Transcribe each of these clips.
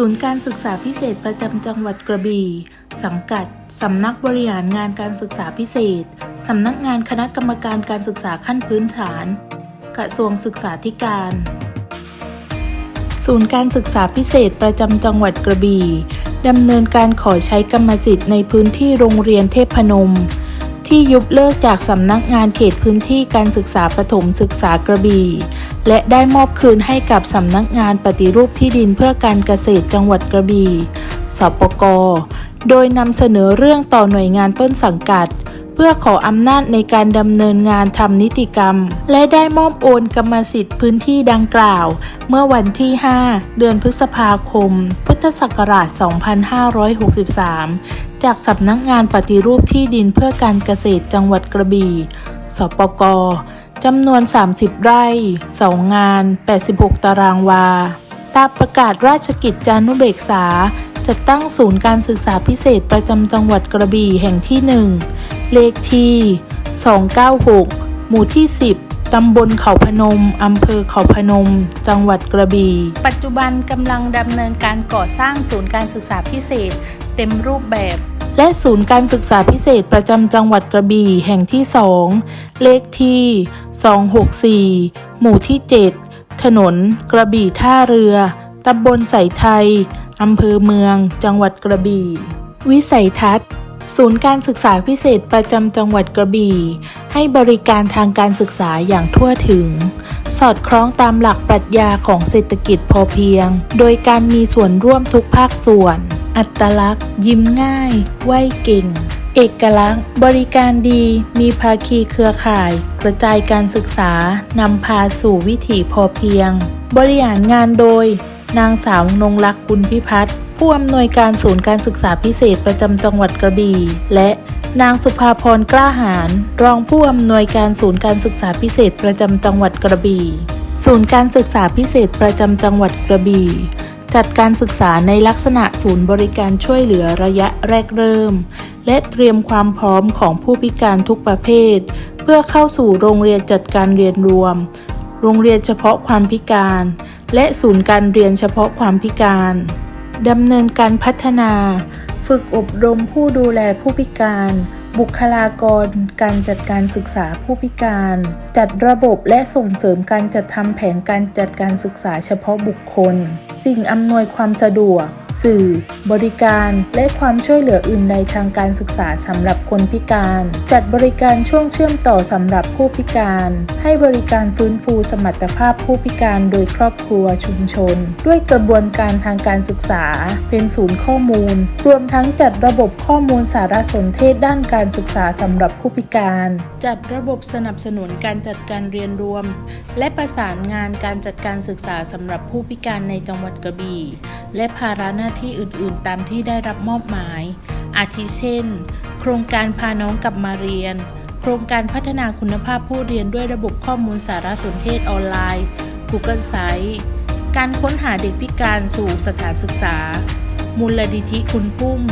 ศูนย์การศึกษาพิเศษประจำจังหวัดกระบี่ สังกัด สำนักบริหารงานการศึกษาพิเศษ สำนักงานคณะกรรมการการศึกษาขั้นพื้นฐาน กระทรวงศึกษาธิการ ศูนย์การศึกษาพิเศษประจำจังหวัดกระบี่ดำเนินการขอใช้กรรมสิทธิ์ในพื้นที่โรงเรียนเทพนม ที่ยุบเลิกจากสำนักงานเขตพื้นที่การศึกษาประถมศึกษากระบี่ และได้มอบคืนให้กับสำนักงานปฏิรูปที่ดินเพื่อการเกษตรจังหวัดกระบี่สปกโดยนำเสนอเรื่องต่อหน่วยงานต้นสังกัด เพื่อขออำนาจในการดำเนินงานทำนิติกรรม และได้มอบโอนกรรมสิทธิ์พื้นที่ดังกล่าว เมื่อวันที่ 5 เดือนพฤษภาคม พุทธศักราช 2563 จากสำนักงานปฏิรูปที่ดินเพื่อการเกษตรจังหวัดกระบี่สปก จำนวน 30 ไร่ 2 งาน 86 ตารางวา ตามประกาศราชกิจจานุเบกษา จัดตั้งศูนย์การศึกษาพิเศษประจำจังหวัดกระบี่แห่งที่ 1 เลขที่ 296 หมู่ที่ 10 ตำบลเขาพนม อำเภอเขาพนม จังหวัดกระบี่ ปัจจุบันกำลังดำเนินการก่อสร้างศูนย์การศึกษาพิเศษ เต็มรูปแบบ และศูนย์การศึกษาพิเศษประจำจังหวัดกระบี่แห่งที่ 2 เลขที่ 264 หมู่ที่ 7 ถนนกระบี่ท่าเรือ ตำบลใสไทย อำเภอเมือง จังหวัดกระบี่ วิสัยทัศน์ศูนย์การศึกษาพิเศษประจำจังหวัดกระบี่ ให้บริการทางการศึกษาอย่างทั่วถึง สอดคล้องตามหลักปรัชญาของเศรษฐกิจพอเพียง โดยการมีส่วนร่วมทุกภาคส่วน อัตลักษณ์ ยิ้มง่าย ไหวเก่ง เอกลักษณ์ บริการดี มีภาคีเครือข่าย กระจายการศึกษานำพาสู่วิถีพอเพียง บริหารงานโดย นางสาวนงรักกุลพิพัฒน์ผู้อำนวยการศูนย์การศึกษาพิเศษประจำจังหวัดกระบี่และนางสุภาพรกล้าหาญรองผู้อำนวยการศูนย์การศึกษาพิเศษประจำจังหวัดกระบี่ ศูนย์การศึกษาพิเศษประจำจังหวัดกระบี่ จัดการศึกษาในลักษณะศูนย์บริการช่วยเหลือระยะแรกเริ่ม และเตรียมความพร้อมของผู้พิการทุกประเภท เพื่อเข้าสู่โรงเรียนจัดการเรียนรวม โรงเรียนเฉพาะความพิการ และศูนย์การเรียนเฉพาะความพิการดำเนินการพัฒนา ฝึกอบรมผู้ดูแลผู้พิการ บุคลากรการจัดการศึกษาผู้พิการ จัดระบบและส่งเสริมการจัดทำแผนการจัดการศึกษาเฉพาะบุคคล สิ่งอำนวยความสะดวก สื่อ บริการ และความช่วยเหลืออื่นใดทางการศึกษาสำหรับคนพิการ จัดบริการช่วงเชื่อมต่อสำหรับผู้พิการ ให้บริการฟื้นฟูสมรรถภาพผู้พิการโดยครอบครัวชุมชน ด้วยกระบวนการทางการศึกษา เป็นศูนย์ข้อมูล รวมทั้งจัดระบบข้อมูลสารสนเทศด้านการศึกษาสำหรับผู้พิการ จัดระบบสนับสนุนการจัดการเรียนรวม และประสานงานการจัดการศึกษาสำหรับผู้พิการในจังหวัดกระบี่และภาระหน้าาที่อื่นๆ ตามที่ได้รับมอบหมาย อาทิเช่น โครงการพาน้องกลับมาเรียน โครงการพัฒนาคุณภาพผู้เรียนด้วยระบบข้อมูลสารสนเทศออนไลน์ Google Site การค้นหาเด็กพิการสู่สถานศึกษา มูลนิธิคุณพุ่ม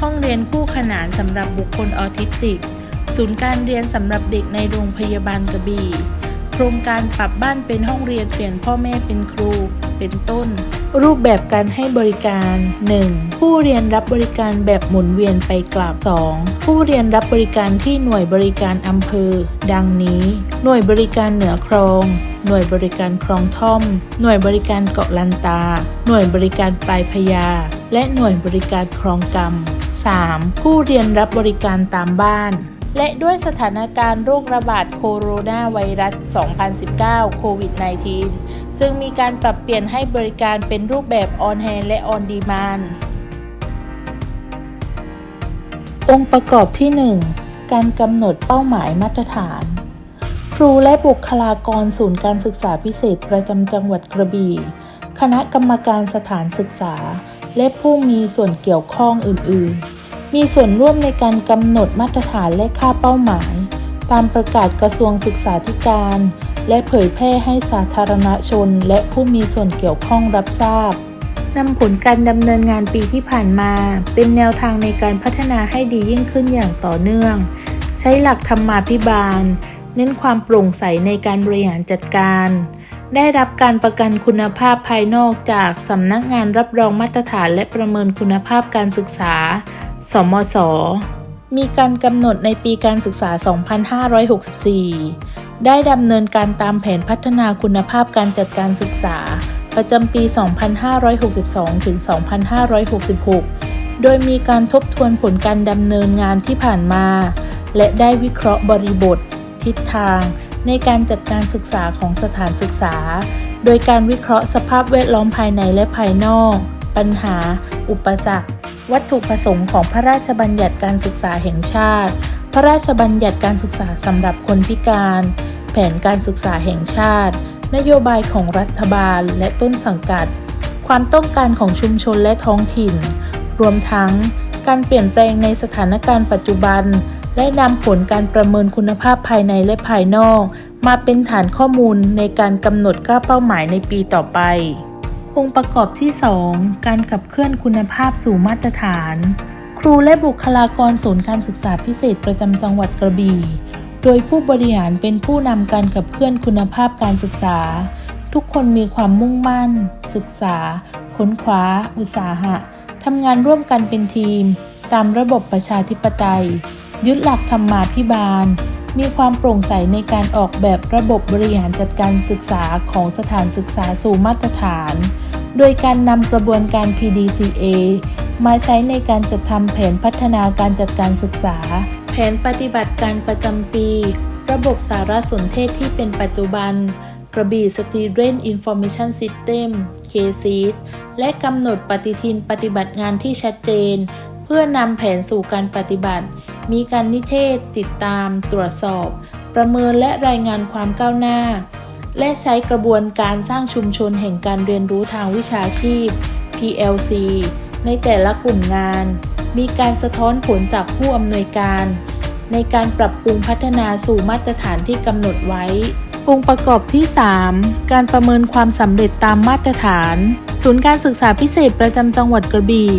ห้องเรียนคู่ขนานสำหรับบุคคลออทิสติก ศูนย์การเรียนสำหรับเด็กในโรงพยาบาลกระบี่ โครงการปรับบ้านเป็นห้องเรียนเปลี่ยนพ่อแม่เป็นครู เป็นต้น รูปแบบการให้บริการ 1. ผู้เรียนรับบริการแบบหมุนเวียนไปกลับ 2. ผู้เรียนรับบริการที่หน่วยบริการอำเภอ ดังนี้ หน่วยบริการเหนือคลอง หน่วยบริการคลองท่อม หน่วยบริการเกาะลันตา หน่วยบริการปลายพญาและหน่วยบริการคลองกำ 3. ผู้เรียนรับบริการตามบ้าน และด้วยสถานการณ์โรคระบาดโคโรนาไวรัส 2019 โควิด -19 ซึ่งมีการปรับเปลี่ยนให้บริการเป็นรูปแบบออนแฮนและออนดีมานองค์ประกอบที่ 1 การกำหนดเป้าหมายมาตรฐาน ครูและบุคลากรศูนย์การศึกษาพิเศษประจำจังหวัดกระบี่ คณะกรรมการสถานศึกษา และผู้มีส่วนเกี่ยวข้องอื่น ๆ มีส่วนร่วมในการกำหนดมาตรฐานและค่าเป้าหมาย ตามประกาศกระทรวงศึกษาธิการ และเผยแพร่ให้สาธารณชน และผู้มีส่วนเกี่ยวข้องรับทราบนำผลการดำเนินงานปีที่ผ่านมา เป็นแนวทางในการพัฒนาให้ดียิ่งขึ้นอย่างต่อเนื่อง ใช้หลักธรรมาภิบาล เน้นความโปร่งใสในการบริหารจัดการ ได้รับการประกันคุณภาพภายนอกจากสำนักงานรับรองมาตรฐานและประเมินคุณภาพการศึกษา สมศมีการกำหนดในปีการศึกษา 2564 ได้ดำเนินการตามแผนพัฒนาคุณภาพการจัดการศึกษา ประจำปี 2562 ถึง 2566 โดยมีการทบทวนผลการดำเนินงานที่ผ่านมา และได้วิเคราะห์บริบท ทิศทาง ในการจัดการศึกษาของสถานศึกษา โดยการวิเคราะห์สภาพแวดล้อมภายในและภายนอก ปัญหา อุปสรรค วัตถุประสงค์ของพระราชบัญญัติการศึกษาแห่งชาติ พระราชบัญญัติการศึกษาสำหรับคนพิการ แผนการศึกษาแห่งชาติ นโยบายของรัฐบาลและต้นสังกัด ความต้องการของชุมชนและท้องถิ่น รวมทั้งการเปลี่ยนแปลงในสถานการณ์ปัจจุบัน และนำผลการประเมินคุณภาพภายในและภายนอก มาเป็นฐานข้อมูลในการกำหนดก้าเป้าหมายในปีต่อไป องค์ประกอบที่ 2 การขับเคลื่อนคุณภาพสู่มาตรฐาน ครูและบุคลากรศูนย์การศึกษาพิเศษประจำจังหวัดกระบี่ โดยผู้บริหารเป็นผู้นำการขับเคลื่อนคุณภาพการศึกษา ทุกคนมีความมุ่งมั่น ศึกษา ค้นคว้า อุตสาหะทำงานร่วมกันเป็นทีม ตามระบบประชาธิปไตย ยึดหลักธรรมาภิบาล มีความโปร่งใสในการออกแบบระบบบริหารจัดการศึกษาของสถานศึกษาสู่มาตรฐาน โดยการนำกระบวนการ PDCA มาใช้ในการจัดทำแผนพัฒนาการจัดการศึกษา แผนปฏิบัติการประจำปี ระบบสารสนเทศที่เป็นปัจจุบัน กระบี่ Student Information System (K.S.I.) และกำหนดปฏิทินปฏิบัติงานที่ชัดเจน เพื่อนำแผนสู่การปฏิบัติ มีการนิเทศ ติดตาม ตรวจสอบ ประเมินและรายงานความก้าวหน้า และใช้กระบวนการสร้างชุมชนแห่งการเรียนรู้ทางวิชาชีพ PLC ในแต่ละกลุ่มงาน มีการสะท้อนผลจากผู้อำนวยการ ในการปรับปรุงพัฒนาสู่มาตรฐานที่กำหนดไว้ องค์ประกอบที่ 3 การประเมินความสำเร็จตามมาตรฐาน ศูนย์การศึกษาพิเศษประจำจังหวัดกระบี่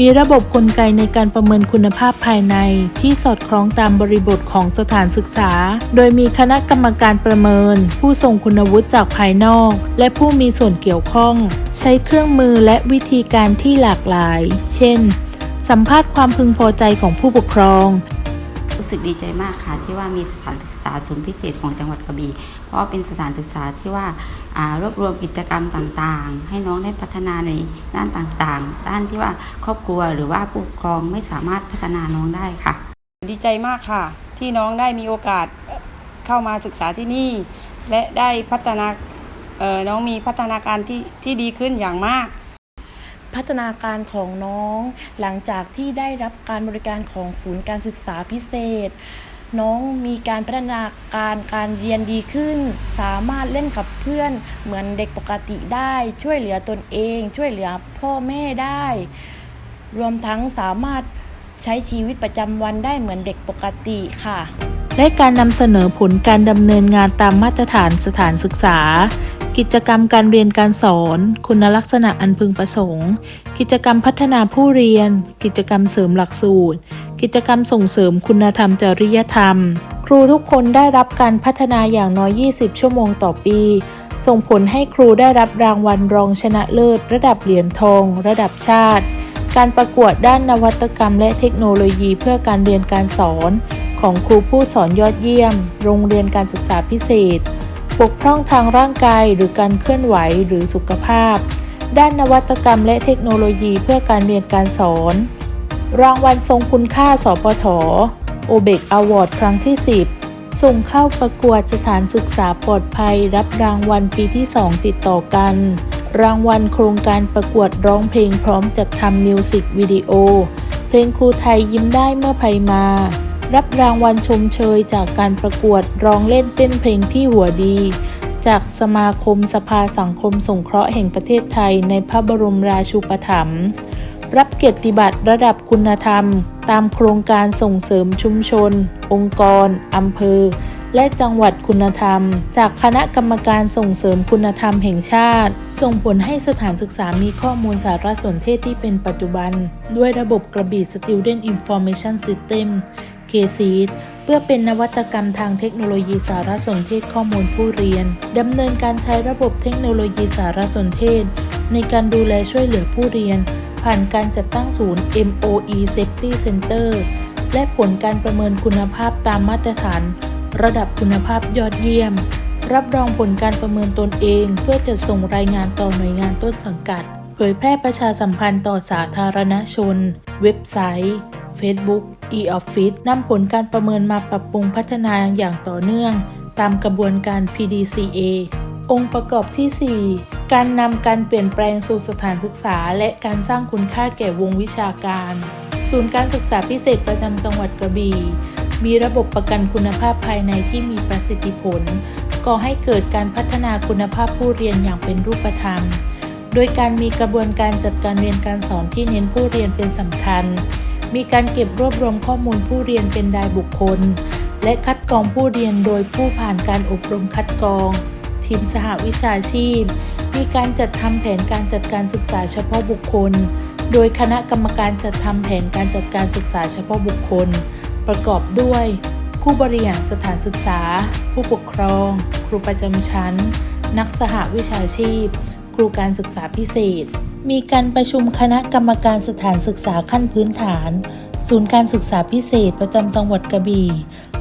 มีระบบกลไกในการประเมินคุณภาพภายในที่สอดคล้องตามบริบทของสถานศึกษา โดยมีคณะกรรมการประเมิน ผู้ทรงคุณวุฒิจากภายนอก และผู้มีส่วนเกี่ยวข้อง ใช้เครื่องมือและวิธีการที่หลากหลาย เช่น สัมภาษณ์ความพึงพอใจของผู้ปกครอง รู้สึกดีใจมากค่ะที่ว่ามีสถานศึกษา ศูนย์พิเศษของจังหวัดกระบี่ เพราะว่าเป็นสถานศึกษาที่ว่าอ่ารวบรวมกิจกรรมต่างๆ ให้น้องได้พัฒนาในด้านต่างๆ ด้านที่ว่าครอบครัวหรือว่าผู้ปกครองไม่สามารถพัฒนาน้องได้ค่ะ ดีใจมากค่ะ ที่น้องได้มีโอกาสเข้ามาศึกษาที่นี่ และได้พัฒนาเอ่อน้องมีพัฒนาการที่ที่ดีขึ้นอย่างมากพัฒนาการของน้องหลังจากที่ได้รับการบริการของศูนย์การศึกษาพิเศษ น้องมีการพัฒนาการการเรียนดีขึ้น สามารถเล่นกับเพื่อนเหมือนเด็กปกติได้ ช่วยเหลือตนเอง ช่วยเหลือพ่อแม่ได้ รวมทั้งสามารถใช้ชีวิตประจำวันได้เหมือนเด็กปกติค่ะ และการนำเสนอผลการดำเนินงานตามมาตรฐานสถานศึกษา กิจกรรมการเรียนการสอน คุณลักษณะอันพึงประสงค์ กิจกรรมพัฒนาผู้เรียน กิจกรรมเสริมหลักสูตร กิจกรรมส่งเสริมคุณธรรมจริยธรรม ครูทุกคนได้รับการพัฒนาอย่างน้อย 20 ชั่วโมงต่อปี ส่งผลให้ครูได้รับรางวัลรองชนะเลิศ ระดับเหรียญทอง ระดับชาติ การประกวดด้านนวัตกรรม และเทคโนโลยีเพื่อการเรียนการสอน ของครูผู้สอนยอดเยี่ยม โรงเรียนการศึกษาพิเศษปกพร่องทางร่างกายหรือการเคลื่อนไหวหรือสุขภาพ ด้านนวัตกรรมและเทคโนโลยีเพื่อการเรียนการสอน รางวัลทรงคุณค่าสปทโอเบกอวอร์ดครั้งที่ 10 ส่งเข้าประกวดสถานศึกษาปลอดภัย รับรางวัลปีที่ 2 ติดต่อกัน รางวัลโครงการประกวดร้องเพลงพร้อมจัดทำมิวสิกวิดีโอ เพลงครูไทยยิ้มได้เมื่อภัยมา รับรางวัลชมเชยจากการประกวดร้องเล่นเต้นเพลงพี่หัวดี จากสมาคมสภาสังคมสงเคราะห์แห่งประเทศไทยในพระบรมราชูปถัมภ์ รับเกียรติบัตรระดับคุณธรรม ตามโครงการส่งเสริมชุมชน องค์กรอำเภอ และจังหวัดคุณธรรม จากคณะกรรมการส่งเสริมคุณธรรมแห่งชาติ ส่งผลให้สถานศึกษามีข้อมูลสารสนเทศที่เป็นปัจจุบัน ด้วยระบบกระบี่ Student Information System c e d เพื่อเป็นนวัตกรรมทางเทคโนโลยีสารสนเทศข้อมูลผู้เรียน ดำเนินการใช้ระบบเทคโนโลยีสารสนเทศ ในการดูแลช่วยเหลือผู้เรียน ผ่านการจัดตั้งศูนย์ MOE Safety Center และผลการประเมินคุณภาพตามมาตรฐาน ระดับคุณภาพยอดเยี่ยม รับรองผลการประเมินตนเอง เพื่อจะส่งรายงานต่อหน่วยงานต้นสังกัด เผยแพร่ประชาสัมพันธ์ต่อสาธารณชน เว็บไซต์ Facebook e-office นำผลการประเมินมาปรับปรุงพัฒนาอย่างต่อเนื่อง ตามกระบวนการ PDCA องค์ประกอบที่ 4 การนำการเปลี่ยนแปลงสู่สถานศึกษา และการสร้างคุณค่าแก่วงวิชาการ ศูนย์การศึกษาพิเศษประจำจังหวัดกระบี่มีระบบประกันคุณภาพภายในที่มีประสิทธิผลก่อให้เกิดการพัฒนาคุณภาพผู้เรียนอย่างเป็นรูปธรรม โดยการมีกระบวนการจัดการเรียนการสอนที่เน้นผู้เรียนเป็นสำคัญ มีการเก็บรวบรวมข้อมูลผู้เรียนเป็นรายบุคคล และคัดกรองผู้เรียนโดยผู้ผ่านการอบรมคัดกรอง ทีมสหวิชาชีพ มีการจัดทำแผนการจัดการศึกษาเฉพาะบุคคล โดยคณะกรรมการจัดทำแผนการจัดการศึกษาเฉพาะบุคคล ประกอบด้วย ผู้บริหารสถานศึกษา ผู้ปกครอง ครูประจำชั้น นักสหวิชาชีพ ครูการศึกษาพิเศษ มีการประชุมคณะกรรมการสถานศึกษาขั้นพื้นฐาน ศูนย์การศึกษาพิเศษประจำจังหวัดกระบี่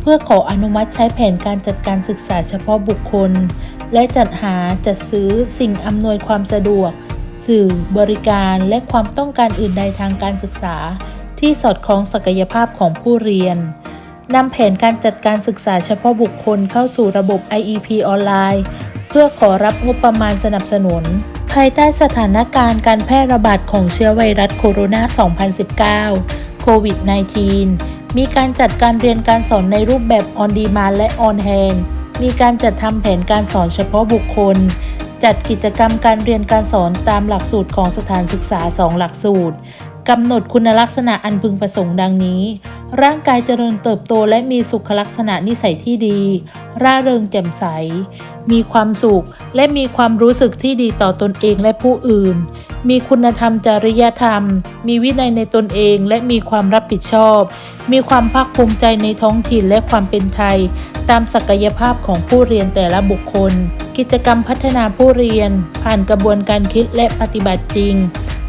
เพื่อขออนุมัติใช้แผนการจัดการศึกษาเฉพาะบุคคล และจัดหาจัดซื้อสิ่งอำนวยความสะดวก สื่อ บริการและความต้องการอื่นใดทางการศึกษา ที่สอดคล้องศักยภาพของผู้เรียนนำแผนการจัดการศึกษาเฉพาะบุคคลเข้าสู่ระบบ IEP ออนไลน์ เพื่อขอรับงบประมาณสนับสนุน ภายใต้สถานการณ์การแพร่ระบาดของเชื้อไวรัสโคโรนา 2019 โควิด -19 มีการจัดการเรียนการสอนในรูปแบบ on demand และ on hand มีการจัดทำแผนการสอนเฉพาะบุคคล จัดกิจกรรมการเรียนการสอนตามหลักสูตรของสถานศึกษา 2 หลักสูตรกำหนดคุณลักษณะอันพึงประสงค์ดังนี้ ร่างกายเจริญเติบโตและมีสุขลักษณะนิสัยที่ดี ร่าเริงแจ่มใส มีความสุขและมีความรู้สึกที่ดีต่อตนเองและผู้อื่น มีคุณธรรมจริยธรรม มีวินัยในตนเองและมีความรับผิดชอบ มีความภาคภูมิใจในท้องถิ่นและความเป็นไทย ตามศักยภาพของผู้เรียนแต่ละบุคคล กิจกรรมพัฒนาผู้เรียน ผ่านกระบวนการคิดและปฏิบัติจริง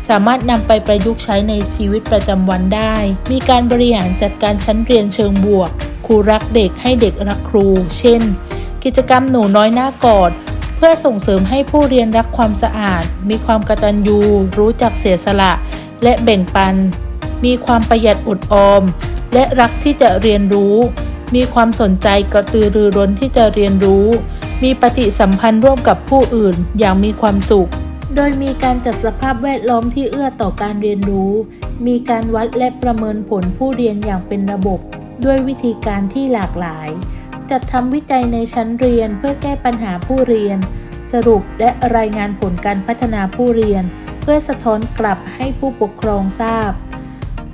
สามารถนำไปประยุกต์ใช้ในชีวิตประจำวันได้ มีการบริหารจัดการชั้นเรียนเชิงบวก ครูรักเด็กให้เด็กรักครู เช่น กิจกรรมหนูน้อยหน้ากอด เพื่อส่งเสริมให้ผู้เรียนรักความสะอาด มีความกตัญญู รู้จักเสียสละ และแบ่งปัน มีความประหยัดอดออม และรักที่จะเรียนรู้ มีความสนใจกระตือรือร้นที่จะเรียนรู้ มีปฏิสัมพันธ์ร่วมกับผู้อื่นอย่างมีความสุข โดยมีการจัดสภาพแวดล้อมที่เอื้อต่อการเรียนรู้ มีการวัดและประเมินผลผู้เรียนอย่างเป็นระบบ ด้วยวิธีการที่หลากหลาย จัดทำวิจัยในชั้นเรียนเพื่อแก้ปัญหาผู้เรียน สรุปและรายงานผลการพัฒนาผู้เรียน เพื่อสะท้อนกลับให้ผู้ปกครองทราบ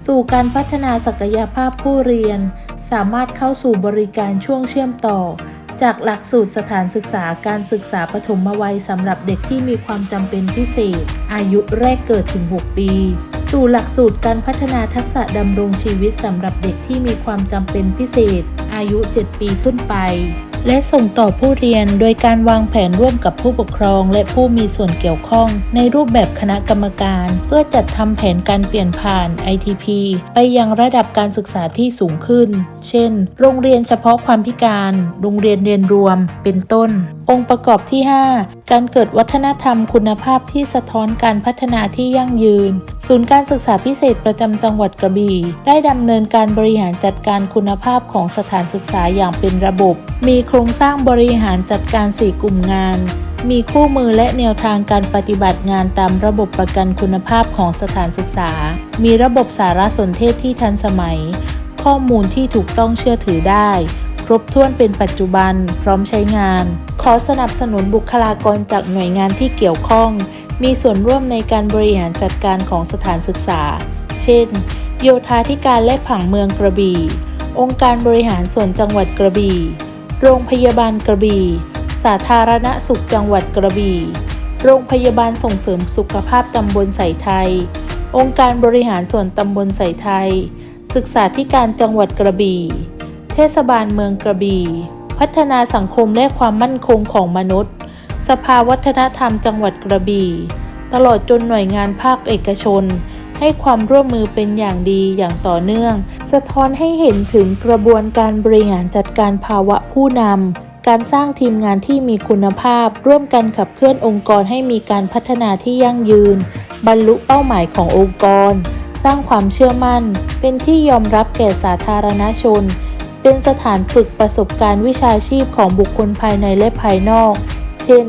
สู่การพัฒนาศักยภาพผู้เรียน สามารถเข้าสู่บริการช่วงเชื่อมต่อ จากหลักสูตรสถานศึกษาการศึกษาปฐมวัยสำหรับเด็กที่มีความจำเป็นพิเศษ อายุแรกเกิดถึง 6 ปี สู่หลักสูตรการพัฒนาทักษะดำรงชีวิตสำหรับเด็กที่มีความจำเป็นพิเศษ อายุ 7 ปีขึ้นไป และส่งต่อผู้เรียนโดยการวางแผนร่วมกับผู้ปกครองและผู้มีส่วนเกี่ยวข้อง ในรูปแบบคณะกรรมการ เพื่อจัดทำแผนการเปลี่ยนผ่าน ITP ไปยังระดับการศึกษาที่สูงขึ้น เช่น โรงเรียนเฉพาะความพิการ โรงเรียนเรียนรวม เป็นต้น องค์ประกอบที่ 5 การเกิดวัฒนธรรมคุณภาพที่สะท้อนการพัฒนาที่ยั่งยืน ศูนย์การศึกษาพิเศษประจำจังหวัดกระบี่ ได้ดำเนินการบริหารจัดการคุณภาพของสถานศึกษาอย่างเป็นระบบ มีโครงสร้างบริหารจัดการ 4 กลุ่มงานมีคู่มือและแนวทางการปฏิบัติงานตามระบบประกันคุณภาพของสถานศึกษา มีระบบสารสนเทศที่ทันสมัย ข้อมูลที่ถูกต้องเชื่อถือได้ ครบถ้วนเป็นปัจจุบัน พร้อมใช้งาน ขอสนับสนุนบุคลากรจากหน่วยงานที่เกี่ยวข้อง มีส่วนร่วมในการบริหารจัดการของสถานศึกษา เช่น โยธาธิการและผังเมืองกระบี่ องค์การบริหารส่วนจังหวัดกระบี่ โรงพยาบาลกระบี่ สาธารณสุขจังหวัดกระบี่ โรงพยาบาลส่งเสริมสุขภาพตำบลใส่ไทย องค์การบริหารส่วนตำบลใส่ไทย ศึกษาธิการจังหวัดกระบี่ ทศบาลเมืองกระบี่ พัฒนาสังคมและความมั่นคงของมนุษย์ สภาวัฒนธรรมจังหวัดกระบี่ ตลอดจนหน่วยงานภาคเอกชน ให้ความร่วมมือเป็นอย่างดีอย่างต่อเนื่อง สะท้อนให้เห็นถึงกระบวนการบริหารจัดการภาวะผู้นำ การสร้างทีมงานที่มีคุณภาพ ร่วมกันขับเคลื่อนองค์กรให้มีการพัฒนาที่ยั่งยืน บรรลุเป้าหมายขององค์กร สร้างความเชื่อมั่น เป็นที่ยอมรับแก่สาธารณชน เป็นสถานฝึกประสบการณ์วิชาชีพของบุคคลภายในและภายนอก เช่น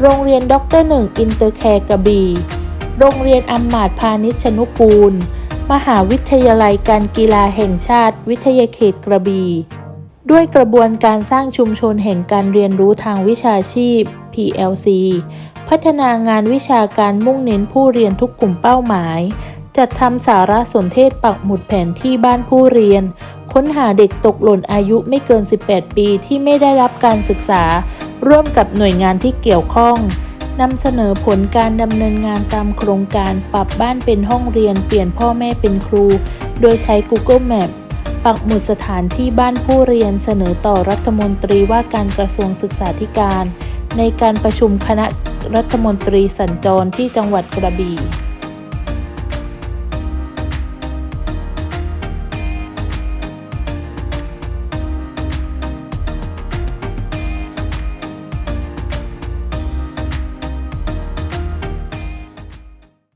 โรงเรียนด็อกเตอร์หนึ่งอินเตอร์แคร์กระบี่ โรงเรียนอำมาตพาณิชนุกูล มหาวิทยาลัยการกีฬาแห่งชาติ วิทยาเขตกระบี่ด้วยกระบวนการสร้างชุมชนแห่งการเรียนรู้ทางวิชาชีพ PLC พัฒนางานวิชาการมุ่งเน้นผู้เรียนทุกกลุ่มเป้าหมาย จัดทำสารสนเทศปักหมุดแผนที่บ้านผู้เรียน ค้นหาเด็กตกหล่นอายุไม่เกิน 18 ปีที่ไม่ได้รับการศึกษา ร่วมกับหน่วยงานที่เกี่ยวข้องนำเสนอผลการดำเนินงานตามโครงการปรับบ้านเป็นห้องเรียน เปลี่ยนพ่อแม่เป็นครู โดยใช้ Google Map ปักหมุดสถานที่บ้านผู้เรียนเสนอต่อรัฐมนตรีว่าการกระทรวงศึกษาธิการ ในการประชุมคณะรัฐมนตรีสัญจรที่จังหวัดกระบี่